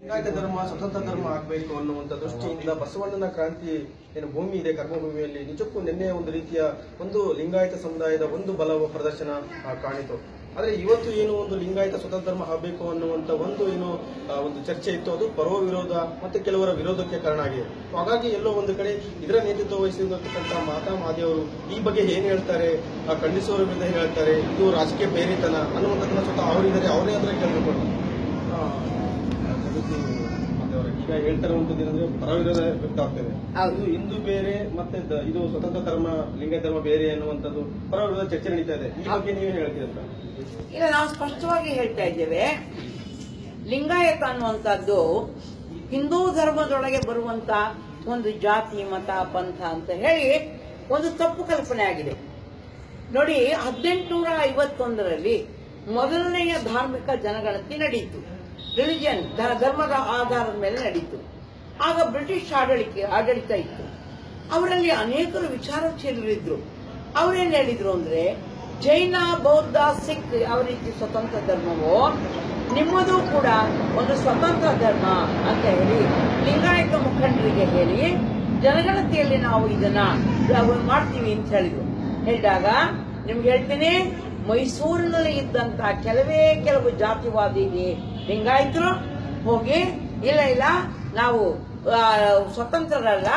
ಲಿಂಗಾಯತ ಧರ್ಮ, ಸ್ವತಂತ್ರ ಧರ್ಮ ಆಗಬೇಕು ಅನ್ನುವಂಥ ದೃಷ್ಟಿಯಿಂದ ಬಸವಣ್ಣನ ಕ್ರಾಂತಿ ಏನು ಭೂಮಿ ಇದೆ, ಕರ್ಮಭೂಮಿಯಲ್ಲಿ, ನಿಜಕ್ಕೂ ನಿನ್ನೆ ಒಂದು ರೀತಿಯ ಒಂದು ಲಿಂಗಾಯತ ಸಮುದಾಯದ ಒಂದು ಬಲ ಪ್ರದರ್ಶನ ಕಾಣಿತು. ಆದರೆ ಇವತ್ತು ಏನು ಒಂದು ಲಿಂಗಾಯತ ಸ್ವತಂತ್ರ ಧರ್ಮ ಆಗಬೇಕು ಅನ್ನುವಂಥ ಒಂದು ಏನು ಒಂದು ಚರ್ಚೆ ಇತ್ತು, ಅದು ಪರ್ವ ವಿರೋಧ ಮತ್ತು ಕೆಲವರ ವಿರೋಧಕ್ಕೆ ಕಾರಣ ಆಗಿದೆ. ಹಾಗಾಗಿ ಎಲ್ಲೋ ಒಂದು ಕಡೆ ಇದರ ನೇತೃತ್ವ ವಹಿಸಿರ್ತಕ್ಕಂಥ ಮಾತಾ ಮಾದೇವರು ಈ ಬಗ್ಗೆ ಏನು ಹೇಳ್ತಾರೆ ಖಂಡಿಸುವವರ ವಿರುದ್ಧ ಹೇಳ್ತಾರೆ ಇದು ರಾಜಕೀಯ ಪ್ರೇರಿತನ ಅನ್ನುವಂಥದ್ದನ್ನ ಸ್ವತಃ ಅವರಿದ್ದಾರೆ, ಅವರೇ ಅದರ ಕೇಳಬೇಕು. ಈಗ ಹೇಳ್ತಾ ಇರುವಂತದ್ದು ಏನಂದ್ರೆ ಪರವಿರೋಧ ವ್ಯಕ್ತ ಆಗ್ತದೆ. ಹೌದು. ಇದು ಹಿಂದೂ ಬೇರೆ ಮತ್ತೆ ಇದು ಸ್ವತಂತ್ರ ಧರ್ಮ ಲಿಂಗ ಧರ್ಮ ಬೇರೆ ಅನ್ನುವಂಥದ್ದು ಪರವಿರೋಧ ಚರ್ಚೆ ನಡೀತಾ ಇದೆ. ಈ ಬಗ್ಗೆ ನೀವೇನ್ ಹೇಳ್ತೀರಂತ ಇಲ್ಲ ನಾವು ಸ್ಪಷ್ಟವಾಗಿ ಹೇಳ್ತಾ ಇದ್ದೇವೆ. ಲಿಂಗಾಯತ ಅನ್ನುವಂಥದ್ದು ಹಿಂದೂ ಧರ್ಮದೊಳಗೆ ಬರುವಂತ ಒಂದು ಜಾತಿ ಮತ ಪಂಥ ಅಂತ ಹೇಳಿ ಒಂದು ತಪ್ಪು ಕಲ್ಪನೆ ಆಗಿದೆ. ನೋಡಿ ಹದಿನೆಂಟುನೂರ ಐವತ್ತೊಂದರಲ್ಲಿ ಮೊದಲನೆಯ ಧಾರ್ಮಿಕ ಜನಗಣತಿ ನಡೆಯಿತು ರಿಲಿಜನ್ ಧರ್ಮದ ಆಧಾರದ ಮೇಲೆ ನಡೆಯಿತು ಆಗ ಬ್ರಿಟಿಷ್ ಆಡಳಿಕೆ ಆಡಳಿತ ಇತ್ತು. ಅವರಲ್ಲಿ ಅನೇಕರು ವಿಚಾರಶೀಲರಿದ್ರು. ಅವರೇನು ಹೇಳಿದ್ರು ಅಂದ್ರೆ, ಜೈನ, ಬೌದ್ಧ, ಸಿಖ್ ಯಾವ ರೀತಿ ಸ್ವತಂತ್ರ ಧರ್ಮವೋ, ನಿಮ್ಮದು ಕೂಡ ಒಂದು ಸ್ವತಂತ್ರ ಧರ್ಮ ಅಂತ ಹೇಳಿ ಲಿಂಗಾಯತ ಮುಖಂಡರಿಗೆ ಹೇಳಿ, ಜನಗಣತಿಯಲ್ಲಿ ನಾವು ಇದನ್ನ ಮಾಡ್ತೀವಿ ಅಂತ ಹೇಳಿದ್ರು. ಹೇಳಿದಾಗ ನಿಮ್ಗೆ ಹೇಳ್ತೀನಿ, ಮೈಸೂರಿನಲ್ಲಿ ಇದ್ದಂತ ಕೆಲವೇ ಕೆಲವು ಜಾತಿವಾದಿ ಲಿಂಗಾಯತರು ಹೋಗಿ, ಇಲ್ಲ ಇಲ್ಲ, ನಾವು ಸ್ವತಂತ್ರರಲ್ಲ.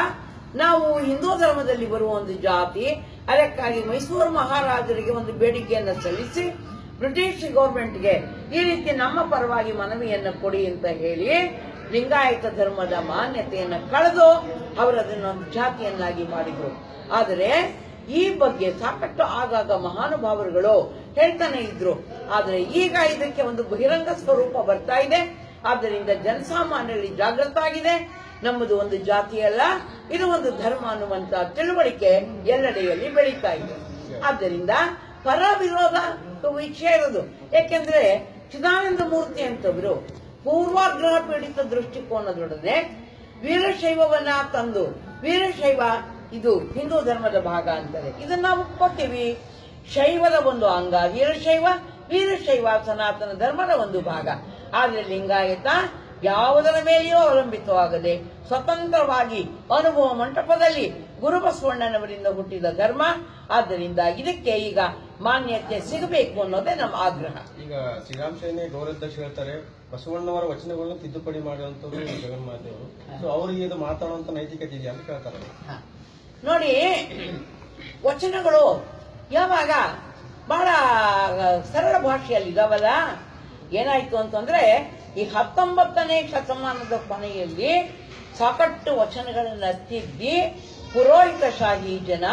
ನಾವು ಹಿಂದೂ ಧರ್ಮದಲ್ಲಿ ಬರುವ ಒಂದು ಜಾತಿ, ಅದಕ್ಕಾಗಿ ಮೈಸೂರು ಮಹಾರಾಜರಿಗೆ ಒಂದು ಬೇಡಿಕೆಯನ್ನು ಸಲ್ಲಿಸಿ, ಬ್ರಿಟಿಷ್ ಗೌರ್ಮೆಂಟ್ಗೆ ಈ ರೀತಿ ನಮ್ಮ ಪರವಾಗಿ ಮನವಿಯನ್ನು ಕೊಡಿ ಅಂತ ಹೇಳಿ, ಲಿಂಗಾಯತ ಧರ್ಮದ ಮಾನ್ಯತೆಯನ್ನು ಕಳೆದು ಅವರು ಅದನ್ನೊಂದು ಜಾತಿಯನ್ನಾಗಿ ಮಾಡಿದ್ರು. ಆದರೆ ಈ ಬಗ್ಗೆ ಸಾಕಷ್ಟು ಆಗಾಗ ಮಹಾನುಭಾವರುಗಳು ಹೇಳ್ತಾನೆ ಇದ್ರು. ಆದರೆ ಈಗ ಇದಕ್ಕೆ ಒಂದು ಬಹಿರಂಗ ಸ್ವರೂಪ ಬರ್ತಾ ಇದೆ. ಆದ್ದರಿಂದ ಜನಸಾಮಾನ್ಯರಲ್ಲಿ ಜಾಗೃತ ಆಗಿದೆ. ನಮ್ಮದು ಒಂದು ಜಾತಿಯಲ್ಲ ಇದು ಒಂದು ಧರ್ಮ ಅನ್ನುವಂತ ತಿಳುವಳಿಕೆ ಎಲ್ಲೆಡೆಯಲ್ಲಿ ಬೆಳೀತಾ ಇದೆ. ಆದ್ದರಿಂದ ಪರ ವಿರೋಧ ವಿಷಯ ಇರೋದು. ಯಾಕೆಂದ್ರೆ ಚಿದಾನಂದ ಮೂರ್ತಿ ಅಂತವರು ಪೂರ್ವಾಗ್ರಹ ಪೀಡಿತ ದೃಷ್ಟಿಕೋನದೊಡನೆ ವೀರಶೈವವನ್ನ ತಂದು, ವೀರಶೈವ ಇದು ಹಿಂದೂ ಧರ್ಮದ ಭಾಗ ಅಂತಾರೆ. ಇದನ್ನ ನಾವು ಶೈವದ ಒಂದು ಅಂಗ ವೀರಶೈವ ವೀರಶೈವ ಸನಾತನ ಧರ್ಮದ ಒಂದು ಭಾಗ. ಆದ್ರೆ ಲಿಂಗಾಯತ ಯಾವುದರ ಮೇಲೆಯೂ ಅವಲಂಬಿತವಾಗದೆ ಸ್ವತಂತ್ರವಾಗಿ ಅನುಭವ ಮಂಟಪದಲ್ಲಿ ಗುರುಬಸವಣ್ಣನವರಿಂದ ಹುಟ್ಟಿದ ಧರ್ಮ. ಆದ್ದರಿಂದ ಇದಕ್ಕೆ ಈಗ ಮಾನ್ಯತೆ ಸಿಗಬೇಕು ಅನ್ನೋದೇ ನಮ್ಮ ಆಗ್ರಹ. ಈಗ ಶ್ರೀರಾಮ್ ಸೇನೆ ಗೌರವಾಧ್ಯಕ್ಷ ಹೇಳ್ತಾರೆ ಬಸವಣ್ಣವರ ವಚನಗಳನ್ನು ತಿದ್ದುಪಡಿ ಮಾಡುವಂತವರು ಜಗನ್ಮಾತೆಯವರು. ಸೊ ಅವರಿಗೆ ಇದು ಮಾತಾಡುವಂತ ನೈತಿಕತೆ ಇದೆಯಾ ಅಂತ ಕೇಳ್ತಾರೆ. ನೋಡಿ ವಚನಗಳು ಯಾವಾಗ? ಬಹಳ ಸರಳ ಭಾಷೆಯಲ್ಲಿ ಇದಾವಲ್ಲ? ಏನಾಯ್ತು ಅಂತಂದ್ರೆ, ಈ ಹತ್ತೊಂಬತ್ತನೇ ಶತಮಾನದ ಕೊನೆಯಲ್ಲಿ ಸಾಕಷ್ಟು ವಚನಗಳನ್ನ ತಿದ್ದಿ ಪುರೋಹಿತಶಾಹಿ ಜನ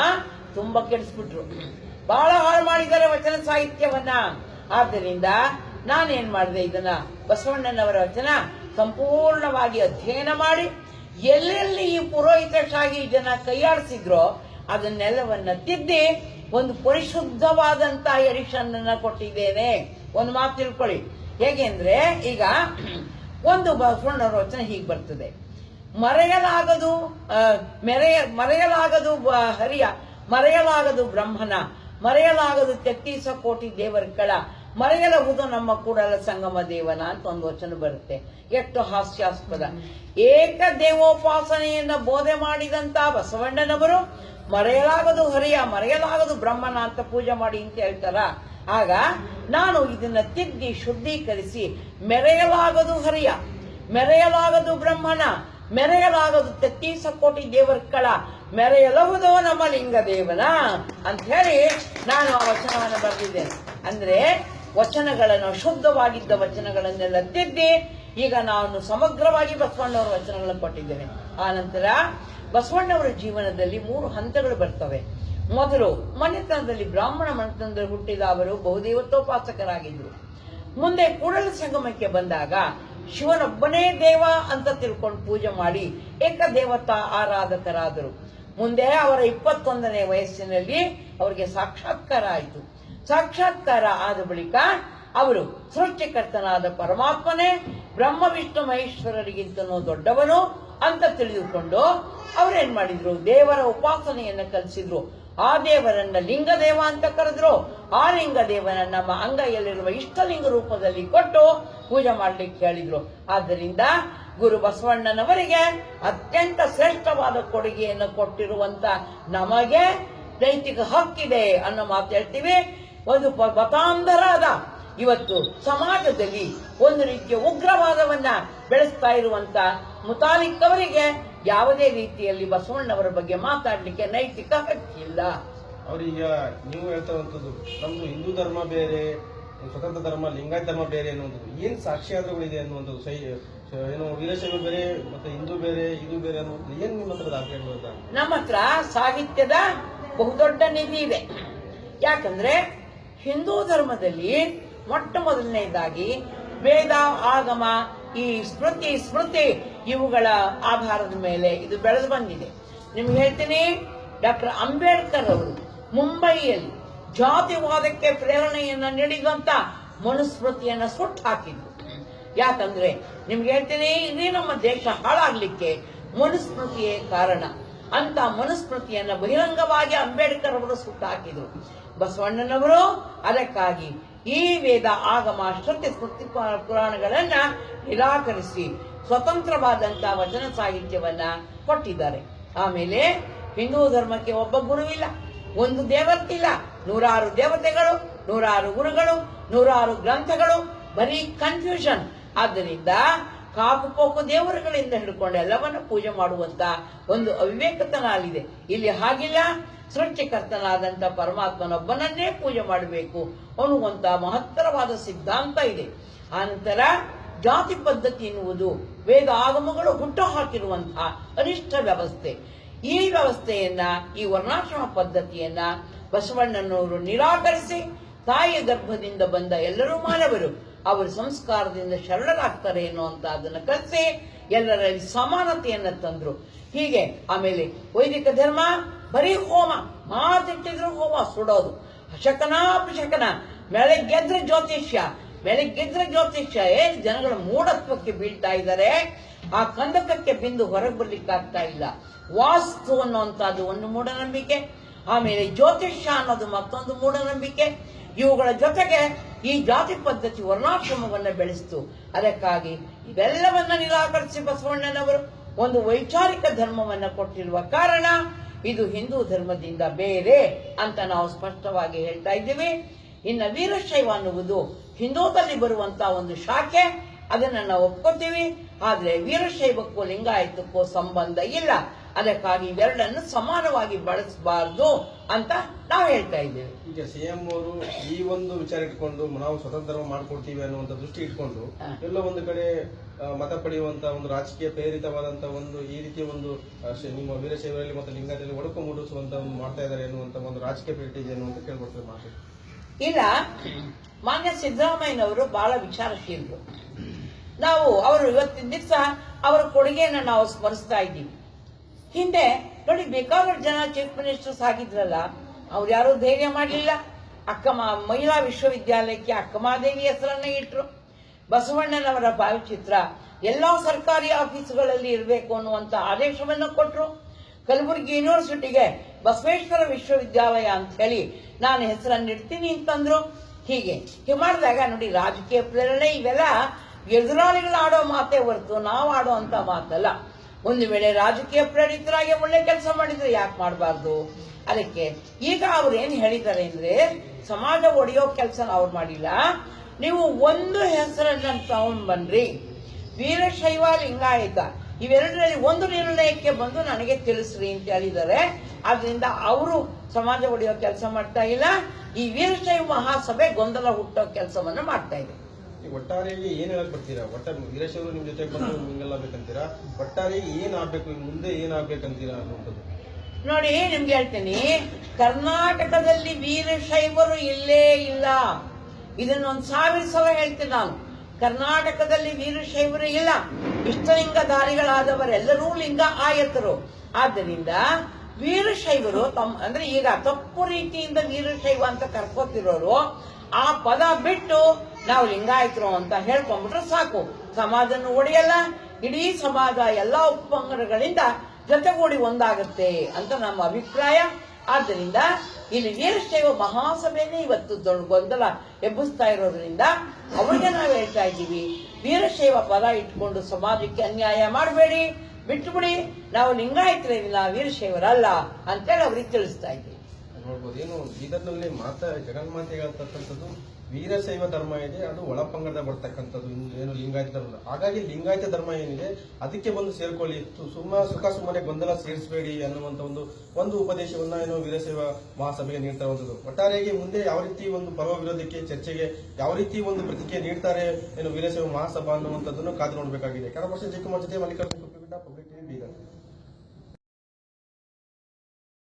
ತುಂಬಾ ಕೆಡಿಸ್ಬಿಟ್ರು. ಬಹಳ ಹಾಳು ಮಾಡಿದ್ದಾರೆ ವಚನ ಸಾಹಿತ್ಯವನ್ನ. ಆದ್ದರಿಂದ ನಾನೇನ್ ಮಾಡಿದೆ ಇದನ್ನ? ಬಸವಣ್ಣನವರ ವಚನ ಸಂಪೂರ್ಣವಾಗಿ ಅಧ್ಯಯನ ಮಾಡಿ, ಎಲ್ಲೆಲ್ಲಿ ಈ ಪುರೋಹಿತಶಾಹಿ ಜನ ಕೈಯಾಡಿಸಿದ್ರೋ ಅದನ್ನೆಲ್ಲವನ್ನ ತಿದ್ದಿ ಒಂದು ಪರಿಶುದ್ಧವಾದಂತ ಅನ್ನ ಕೊಟ್ಟಿದ್ದೇನೆ. ಒಂದು ಮಾತು ತಿಳ್ಕೊಳ್ಳಿ. ಹೇಗೆಂದ್ರೆ ಈಗ ಒಂದು ಬಸವಣ್ಣ ರೋಚನೆ ಹೀಗೆ ಬರ್ತದೆ. ಮರೆಯಲಾಗದು ಮೆರೆಯ, ಮರೆಯಲಾಗದು ಹರಿಯ, ಮರೆಯಲಾಗದು ಬ್ರಹ್ಮನ, ಮರೆಯಲಾಗದು ತೆತ್ತೀಸ ಕೋಟಿ ದೇವರುಗಳ ಮರೆಯಲಹುದು ನಮ್ಮ ಕೂಡಲ ಸಂಗಮ ದೇವನ ಅಂತ ಒಂದು ವಚನ ಬರುತ್ತೆ. ಎಷ್ಟು ಹಾಸ್ಯಾಸ್ಪದ. ಏಕ ದೇವೋಪಾಸನೆಯನ್ನ ಬೋಧೆ ಮಾಡಿದಂತ ಬಸವಣ್ಣನವರು ಮರೆಯಲಾಗದು ಹರಿಯ, ಮರೆಯಲಾಗದು ಬ್ರಹ್ಮನ ಅಂತ ಪೂಜೆ ಮಾಡಿ ಅಂತ ಹೇಳ್ತಾರ? ಆಗ ನಾನು ಇದನ್ನ ತಿದ್ದಿ ಶುದ್ಧೀಕರಿಸಿ ಮೆರೆಯಲಾಗದು ಹರಿಯ, ಮೆರೆಯಲಾಗದು ಬ್ರಹ್ಮನ, ಮೆರೆಯಲಾಗದು ತತ್ತೀಸ ಕೋಟಿ ದೇವರ್ಕಳ ಮೆರೆಯಲಹುದೋ ನಮ್ಮ ಲಿಂಗ ದೇವನ ಅಂತ ಹೇಳಿ ನಾನು ಆ ವಚನವನ್ನು ಬರೆದಿದ್ದೇನೆ ಅಂದ್ರೆ ವಚನಗಳನ್ನು ಶುದ್ಧವಾಗಿದ್ದ ವಚನಗಳನ್ನೆಲ್ಲ ತಿದ್ದಿ ಈಗ ನಾನು ಸಮಗ್ರವಾಗಿ ಬಸವಣ್ಣವರ ವಚನಗಳನ್ನು ಕೊಟ್ಟಿದ್ದೇನೆ. ಆ ನಂತರ ಬಸವಣ್ಣವರ ಜೀವನದಲ್ಲಿ ಮೂರು ಹಂತಗಳು ಬರ್ತವೆ. ಮೊದಲು, ಮನೆತನದಲ್ಲಿ ಬ್ರಾಹ್ಮಣ ಮನೆತನದಲ್ಲಿ ಹುಟ್ಟಿದ ಅವರು ಬಹುದೇವತೋಪಾಸಕರಾಗಿದ್ರು ಮುಂದೆ ಕೂಡಲ ಸಂಗಮಕ್ಕೆ ಬಂದಾಗ ಶಿವನೊಬ್ಬನೇ ದೇವ ಅಂತ ತಿಳ್ಕೊಂಡು ಪೂಜೆ ಮಾಡಿ ಏಕದೇವತಾ ಆರಾಧಕರಾದರು. ಮುಂದೆ ಅವರ ಇಪ್ಪತ್ತೊಂದನೇ ವಯಸ್ಸಿನಲ್ಲಿ ಅವರಿಗೆ ಸಾಕ್ಷಾತ್ಕಾರ ಆಯಿತು. ಸಾಕ್ಷಾತ್ಕಾರ ಆದ ಬಳಿಕ ಅವರು ಸೃಷ್ಟಿಕರ್ತನಾದ ಪರಮಾತ್ಮನೇ ಬ್ರಹ್ಮ ವಿಷ್ಣು ಮಹೇಶ್ವರರಿಗಿಂತನೂ ದೊಡ್ಡವನು ಅಂತ ತಿಳಿದುಕೊಂಡು ಅವ್ರೇನ್ ಮಾಡಿದ್ರು? ದೇವರ ಉಪಾಸನೆಯನ್ನ ಕಲಿಸಿದ್ರು. ಆ ದೇವರನ್ನ ಲಿಂಗದೇವ ಅಂತ ಕರೆದ್ರು. ಆ ಲಿಂಗದೇವನ ನಮ್ಮ ಅಂಗೈಯಲ್ಲಿರುವ ಇಷ್ಟಲಿಂಗ ರೂಪದಲ್ಲಿ ಕೊಟ್ಟು ಪೂಜೆ ಮಾಡ್ಲಿಕ್ಕೆ ಹೇಳಿದ್ರು. ಆದ್ದರಿಂದ ಗುರು ಬಸವಣ್ಣನವರಿಗೆ ಅತ್ಯಂತ ಶ್ರೇಷ್ಠವಾದ ಕೊಡುಗೆಯನ್ನು ಕೊಟ್ಟಿರುವಂತ ನಮಗೆ ನೈತಿಕ ಹಕ್ಕಿದೆ ಅನ್ನೋ ಮಾತು ಹೇಳ್ತೀವಿ. ಒಂದು ಪ- ಮತಾಂಧರಾದ ಇವತ್ತು ಸಮಾಜದಲ್ಲಿ ಒಂದು ರೀತಿಯ ಉಗ್ರವಾದವನ್ನ ಬೆಳೆಸ್ತಾ ಇರುವಂತ ಮುತಾಲಿಕ್ ಅವರಿಗೆ ಯಾವುದೇ ರೀತಿಯಲ್ಲಿ ಬಸವಣ್ಣವರ ಬಗ್ಗೆ ಮಾತಾಡಲಿಕ್ಕೆ ನೈತಿಕ ಹಕ್ಕಿಲ್ಲ ಅವರೀಗ ನೀವು ಹೇಳ್ತಾರಂಥದ್ದು ನಮ್ದು ಹಿಂದೂ ಧರ್ಮ ಬೇರೆ ಸ್ವತಂತ್ರ ಧರ್ಮ ಲಿಂಗಾಯತ ಧರ್ಮ ಬೇರೆ ಅನ್ನುವಂಥದ್ದು ಏನು ಸಾಕ್ಷ್ಯಾಧಾರಗಳಿದೆ ಅನ್ನುವಂಥದ್ದು ಸೈ ಏನು ವೀರಶೈವ ಬೇರೆ ಮತ್ತೆ ಹಿಂದೂ ಬೇರೆ ಇದು ಬೇರೆ ಅನ್ನೋದು ಏನು ನಿಮ್ಮ ಹತ್ರ ದಾಖಲೆಗಳು ಅಂತ ನಮ್ಮ ಹತ್ರ ಸಾಹಿತ್ಯದ ಬಹುದೊಡ್ಡ ನಿಧಿ ಇದೆ. ಯಾಕಂದ್ರೆ ಹಿಂದೂ ಧರ್ಮದಲ್ಲಿ ಮೊಟ್ಟ ಮೊದಲನೇದಾಗಿ ವೇದ, ಆಗಮ, ಈ ಸ್ಮೃತಿ ಸ್ಮೃತಿ ಇವುಗಳ ಆಧಾರದ ಮೇಲೆ ಇದು ಬೆಳೆದು ಬಂದಿದೆ. ನಿಮ್ಗೆ ಹೇಳ್ತೀನಿ, ಡಾಕ್ಟರ್ ಅಂಬೇಡ್ಕರ್ ಅವರು ಮುಂಬೈಯಲ್ಲಿ ಜಾತಿವಾದಕ್ಕೆ ಪ್ರೇರಣೆಯನ್ನ ನೀಡಿದಂತ ಮನುಸ್ಮೃತಿಯನ್ನ ಸುಟ್ಟು ಹಾಕಿದ್ರು. ಯಾಕಂದ್ರೆ ನಿಮ್ಗೆ ಹೇಳ್ತೀನಿ, ಇಡೀ ನಮ್ಮ ದೇಶ ಹಾಳಾಗ್ಲಿಕ್ಕೆ ಮನುಸ್ಮೃತಿಯೇ ಕಾರಣ. ಅಂತ ಮನುಸ್ಮೃತಿಯನ್ನ ಬಹಿರಂಗವಾಗಿ ಅಂಬೇಡ್ಕರ್ ಅವರು ಸುಟ್ಟು ಹಾಕಿದ್ರು. ಬಸವಣ್ಣನವರು ಅದಕ್ಕಾಗಿ ಈ ವೇದ ಆಗಮ ಶ್ರುತಿ ಸ್ಮೃತಿ ಪುರಾಣಗಳನ್ನು ನಿರಾಕರಿಸಿ ಸ್ವತಂತ್ರವಾದಂತ ವಚನ ಸಾಹಿತ್ಯವನ್ನ ಕೊಟ್ಟಿದ್ದಾರೆ. ಆಮೇಲೆ ಹಿಂದೂ ಧರ್ಮಕ್ಕೆ ಒಬ್ಬ ಗುರುವಿಲ್ಲ, ಒಂದು ದೇವತಿಲ್ಲ ನೂರಾರು ದೇವತೆಗಳು, ನೂರಾರು ಗುರುಗಳು, ನೂರಾರು ಗ್ರಂಥಗಳು, ಬರೀ ಕನ್ಫ್ಯೂಷನ್ ಆದ್ದರಿಂದ ಕಾಪು ಪೋಕು ದೇವರುಗಳಿಂದ ಹಿಡ್ಕೊಂಡು ಎಲ್ಲವನ್ನ ಪೂಜೆ ಮಾಡುವಂತ ಒಂದು ಅವಿವೇಕತನ ಅಲ್ಲಿದೆ ಇಲ್ಲಿ ಹಾಗಿಲ್ಲ. ಸೃಷ್ಟಿಕರ್ತನಾದಂತ ಪರಮಾತ್ಮನೊಬ್ಬನನ್ನೇ ಪೂಜೆ ಮಾಡಬೇಕು. ಅನ್ನುವಂತ ಮಹತ್ತರವಾದ ಸಿದ್ಧಾಂತ ಇದೆ. ಆನಂತರ ಜಾತಿ ಪದ್ಧತಿ ಎನ್ನುವುದು ವೇದ ಆಗಮಗಳು ಹುಟ್ಟು ಹಾಕಿರುವಂತಹ ಅನಿಷ್ಟ ವ್ಯವಸ್ಥೆ. ಈ ವ್ಯವಸ್ಥೆಯನ್ನ, ಈ ವರ್ಣಾಶ್ರಮ ಪದ್ಧತಿಯನ್ನ ಬಸವಣ್ಣನವರು ನಿರಾಕರಿಸಿ ತಾಯಿಯ ಗರ್ಭದಿಂದ ಬಂದ ಎಲ್ಲರೂ ಮಾನವರು. ಅವರು ಸಂಸ್ಕಾರದಿಂದ ಶರಣರಾಗ್ತಾರೆ ಅನ್ನುವಂತ ಅದನ್ನು ಕಲಿಸಿ ಎಲ್ಲರಲ್ಲಿ ಸಮಾನತೆಯನ್ನು ತಂದ್ರು. ಹೀಗೆ ಆಮೇಲೆ ವೈದಿಕ ಧರ್ಮ, ಬರೀ ಹೋಮ, ಮಾತಿಟ್ಟಿದ್ರು ಹೋಮ, ಸುಡೋದು. ಶಕನ ಅಪಶಕನ ಬೆಳಗ್ಗೆದ್ರೆ ಜ್ಯೋತಿಷ್ಯ ಬೆಳಗ್ಗೆದ್ರೆ ಜ್ಯೋತಿಷ್ಯ, ಏ ಜನಗಳ ಮೂಢತ್ವಕ್ಕೆ ಬೀಳ್ತಾ ಇದ್ದಾರೆ. ಆ ಕಂದಕಕ್ಕೆ ಬಿಂದು ಹೊರಗೆ ಬರ್ಲಿಕ್ಕೆ ಆಗ್ತಾ ಇಲ್ಲ. ವಾಸ್ತು ಅನ್ನುವಂಥದ್ದು ಒಂದು ಮೂಢನಂಬಿಕೆ. ಆಮೇಲೆ ಜ್ಯೋತಿಷ್ಯ ಅನ್ನೋದು ಮತ್ತೊಂದು ಮೂಢನಂಬಿಕೆ. ಇವುಗಳ ಜೊತೆಗೆ ಈ ಜಾತಿ ಪದ್ಧತಿ ವರ್ಣಾಶ್ರಮವನ್ನು ಬೆಳೆಸಿತು. ಅದಕ್ಕಾಗಿ ಇವೆಲ್ಲವನ್ನ ನಿರಾಕರಿಸಿ ಬಸವಣ್ಣನವರು ಒಂದು ವೈಚಾರಿಕ ಧರ್ಮವನ್ನು ಕೊಟ್ಟಿರುವ ಕಾರಣ ಇದು ಹಿಂದೂ ಧರ್ಮದಿಂದ ಬೇರೆ ಅಂತ ನಾವು ಸ್ಪಷ್ಟವಾಗಿ ಹೇಳ್ತಾ ಇದ್ದೀವಿ. ಇನ್ನು ವೀರಶೈವ ಅನ್ನುವುದು ಹಿಂದೂದಲ್ಲಿ ಬರುವಂತ ಒಂದು ಶಾಖೆ, ಅದನ್ನ ನಾವು ಒಪ್ಕೋತೀವಿ. ಆದ್ರೆ ವೀರಶೈವಕ್ಕೂ ಲಿಂಗಾಯತಕ್ಕೂ ಸಂಬಂಧ ಇಲ್ಲ. ಅದಕ್ಕಾಗಿ ಇವೆರಡನ್ನು ಸಮಾನವಾಗಿ ಬಳಸಬಾರ್ದು ಅಂತ ನಾವು ಹೇಳ್ತಾ ಇದ್ದೇವೆ. ಈಗ ಸಿಎಂ ಅವರು ಈ ಒಂದು ವಿಚಾರ ಇಟ್ಕೊಂಡು ನಾವು ಸ್ವತಂತ್ರ ಮಾಡ್ಕೊಡ್ತೀವಿ ಅನ್ನುವಂತ ದೃಷ್ಟಿ ಇಟ್ಕೊಂಡು. ಎಲ್ಲ ಒಂದು ಕಡೆ ಮತ ಪಡೆಯುವಂತ ಒಂದು ರಾಜಕೀಯ ಪ್ರೇರಿತವಾದಂತ ಒಂದು ಈ ರೀತಿಯ ಒಂದು ನಿಮ್ಮ ವೀರಶೈವರಲ್ಲಿ ಮತ್ತು ಲಿಂಗದಲ್ಲಿ ಒಡಕು ಮೂಡಿಸುವಂತ ಒಂದು ಮಾಡ್ತಾ ಇದ್ದಾರೆ ಎನ್ನುವಂತ ಒಂದು ರಾಜಕೀಯ ಪ್ರೇರಿತ ಇದೆ ಅನ್ನುವಂತ ಕೇಳ್ಕೊಡ್ತೇವೆ ಮಾತು. ಇಲ್ಲ ಮಾನ್ಯ ಸಿದ್ದರಾಮಯ್ಯನವರು ಬಹಳ ವಿಚಾರಶೀಲರು. ನಾವು ಅವರು ಇವತ್ತಿನ ದಿವಸ ಅವರ ಕೊಡುಗೆಯನ್ನು ನಾವು ಸ್ಮರಿಸ್ತಾ ಇದ್ದೀವಿ. ಹಿಂದೆ ನೋಡಿ ಬೇಕಾದಷ್ಟು ಜನ ಚೀಫ್ ಮಿನಿಸ್ಟರ್ಸ್ ಆಗಿದ್ರಲ್ಲ, ಅವ್ರು ಯಾರು ಧೈರ್ಯ ಮಾಡಲಿಲ್ಲ. ಅಕ್ಕಮ ಮಹಿಳಾ ವಿಶ್ವವಿದ್ಯಾಲಯಕ್ಕೆ ಅಕ್ಕಮಾದೇವಿ ಹೆಸರನ್ನ ಇಟ್ರು. ಬಸವಣ್ಣನವರ ಭಾವಚಿತ್ರ ಎಲ್ಲ ಸರ್ಕಾರಿ ಆಫೀಸ್ಗಳಲ್ಲಿ ಇರಬೇಕು ಅನ್ನುವಂತ ಆದೇಶವನ್ನು ಕೊಟ್ಟರು ಕಲಬುರಗಿ ಯೂನಿವರ್ಸಿಟಿಗೆ ಬಸವೇಶ್ವರ ವಿಶ್ವವಿದ್ಯಾಲಯ ಅಂತ ಹೇಳಿ ನಾನು ಹೆಸರನ್ನು ಇಡ್ತೀನಿ ಅಂತಂದ್ರು. ಹೀಗೆ ಹೀಗೆ ಮಾಡಿದಾಗ ನೋಡಿ ರಾಜಕೀಯ ಪ್ರೇರಣೆ ಇವೆಲ್ಲ ಎದುರಾಳಿಗಳು ಆಡೋ ಮಾತೇ ಹೊರತು ನಾವು ಆಡೋ ಅಂತ ಮಾತಲ್ಲ. ಒಂದು ವೇಳೆ ರಾಜಕೀಯ ಪ್ರೇರಿತರಾಗಿ ಒಳ್ಳೆ ಕೆಲಸ ಮಾಡಿದ್ರೆ ಯಾಕೆ ಮಾಡಬಾರ್ದು? ಅದಕ್ಕೆ ಈಗ ಅವ್ರು ಏನ್ ಹೇಳಿದ್ದಾರೆ ಅಂದ್ರೆ, ಸಮಾಜ ಒಡೆಯೋ ಕೆಲಸ ಅವ್ರು ಮಾಡಿಲ್ಲ. ನೀವು ಒಂದು ಹೆಸರನ್ನ ತಗೊಂಡ್ ಬನ್ರಿ ವೀರಶೈವ ಲಿಂಗಾಯತ. ಇವೆರಡರಲ್ಲಿ ಒಂದು ನಿರ್ಣಯಕ್ಕೆ ಬಂದು ನನಗೆ ತಿಳಿಸ್ರಿ ಅಂತ ಹೇಳಿದ್ದಾರೆ. ಆದ್ರಿಂದ ಅವರು ಸಮಾಜ ಒಡೆಯೋ ಕೆಲಸ ಮಾಡ್ತಾ ಇಲ್ಲ. ಈ ವೀರಶೈವ ಮಹಾಸಭೆ ಗೊಂದಲ ಹುಟ್ಟೋ ಕೆಲಸವನ್ನ ಮಾಡ್ತಾ ಇದೆ. ಒಟ್ಟಾರೆಯಾಗಿ ಏನ್ ಹೇಳಕ್ ಬರ್ತೀರಾ? ಒಟ್ಟ ಅವರು ನಿಮ್ ಜೊತೆ ಬಂದು ಹಿಂಗೆಲ್ಲ ಬೇಕಂತೀರಾ ಒಟ್ಟಾರೆಯಾಗಿ ಏನ್ ಆಗ್ಬೇಕು? ಮುಂದೆ ಏನ್ ಆಗ್ಬೇಕಂತೀರಾ ಅನ್ನುವಂಥದ್ದು. ನೋಡಿ, ನಿಮ್ಗೆ ಹೇಳ್ತೀನಿ. ಕರ್ನಾಟಕದಲ್ಲಿ ವೀರಶೈವರು ಇಲ್ಲೇ ಇಲ್ಲ. ಇದನ್ನ ಒಂದ್ ಸಾವಿರ ಸಲ ಹೇಳ್ತೀನಿ ನಾನು. ಕರ್ನಾಟಕದಲ್ಲಿ ವೀರಶೈವರು ಇಲ್ಲ. ಇಷ್ಟಲಿಂಗಧಾರಿಗಳಾದವರೆಲ್ಲರೂ ಲಿಂಗ ಆಯತರು. ಆದ್ದರಿಂದ ವೀರಶೈವರು ತಮ್ಮ, ಅಂದ್ರೆ ಈಗ ತಪ್ಪು ರೀತಿಯಿಂದ ವೀರಶೈವ ಅಂತ ಕರ್ಕೋತಿರೋರು, ಆ ಪದ ಬಿಟ್ಟು ನಾವು ಲಿಂಗಾಯತರು ಅಂತ ಹೇಳ್ಕೊಂಡ್ಬಿಟ್ರೆ ಸಾಕು. ಸಮಾಜನ ಒಡೆಯಲ್ಲ, ಇಡೀ ಸಮಾಜ ಎಲ್ಲಾ ಉಪಂಗಡಗಳಿಂದ ಜೊತೆಗೂಡಿ ಒಂದಾಗುತ್ತೆ ಅಂತ ನಮ್ಮ ಅಭಿಪ್ರಾಯ. ಆದ್ದರಿಂದ ಇಲ್ಲಿ ವೀರಶೈವ ಮಹಾಸಭೆನೇ ಇವತ್ತು ದೊಡ್ಡ ಗೊಂದಲ ಎಬ್ಬಿಸ್ತಾ ಇರೋದ್ರಿಂದ ಅವರಿಗೆ ನಾವು ಹೇಳ್ತಾ ಇದ್ದೀವಿ, ವೀರಶೈವ ಪದ ಇಟ್ಕೊಂಡು ಸಮಾಜಕ್ಕೆ ಅನ್ಯಾಯ ಮಾಡಬೇಡಿ. ಬಿಟ್ಟುಬಿಡಿ. ನಾವು ಲಿಂಗಾಯತರೇನಿಲ್ಲ, ವೀರಶೈವರಲ್ಲ ಅಂತೇಳಿ ಅವ್ರಿಗೆ ತಿಳಿಸ್ತಾ ಇದ್ದೀವಿ ನೋಡ್ಬೋದು, ಏನು ಬೀದರ್ನಲ್ಲಿ ಮಾತಾ ಜಗನ್ಮಾತೆ ಹೇಳ್ತಕ್ಕಂಥದ್ದು ವೀರಶೈವ ಧರ್ಮ ಇದೆ, ಅದು ಒಳಪಂಗಡ ಬರ್ತಕ್ಕಂಥದ್ದು ಏನು ಲಿಂಗಾಯತ ಧರ್ಮ ಹಾಗಾಗಿ ಲಿಂಗಾಯತ ಧರ್ಮ ಏನಿದೆ, ಅದಕ್ಕೆ ಬಂದು ಸೇರ್ಕೊಳ್ಳಿ. ಸುಮ್ಮ ಸುಖ ಸುಮ್ಮನೆ ಗೊಂದಲ ಸೇರಿಸಬೇಡಿ ಅನ್ನುವಂತ ಒಂದು ಒಂದು ಉಪದೇಶವನ್ನ ಏನು ವೀರಶೈವ ಮಹಾಸಭೆಗೆ ನೀಡ್ತಾ ಇರುವಂತದ್ದು ಒಟ್ಟಾರೆಯಾಗಿ ಮುಂದೆ ಯಾವ ರೀತಿ ಒಂದು ಪರ್ವ ವಿರೋಧಕ್ಕೆ ಚರ್ಚೆಗೆ, ಯಾವ ರೀತಿ ಒಂದು ಪ್ರತಿಕ್ರಿಯೆ ನೀಡ್ತಾರೆ ಏನು ವೀರಶೈವ ಮಹಾಸಭಾ ಅನ್ನುವಂಥದ್ದನ್ನು ಕಾದು ನೋಡಬೇಕಾಗಿದೆ. ಕನ್ನಡ ಭಾಷೆ ಜಯಕುಮಾರ್ ಜೊತೆ ಮಲ್ಲಿಕಾರ್ಜುನ política.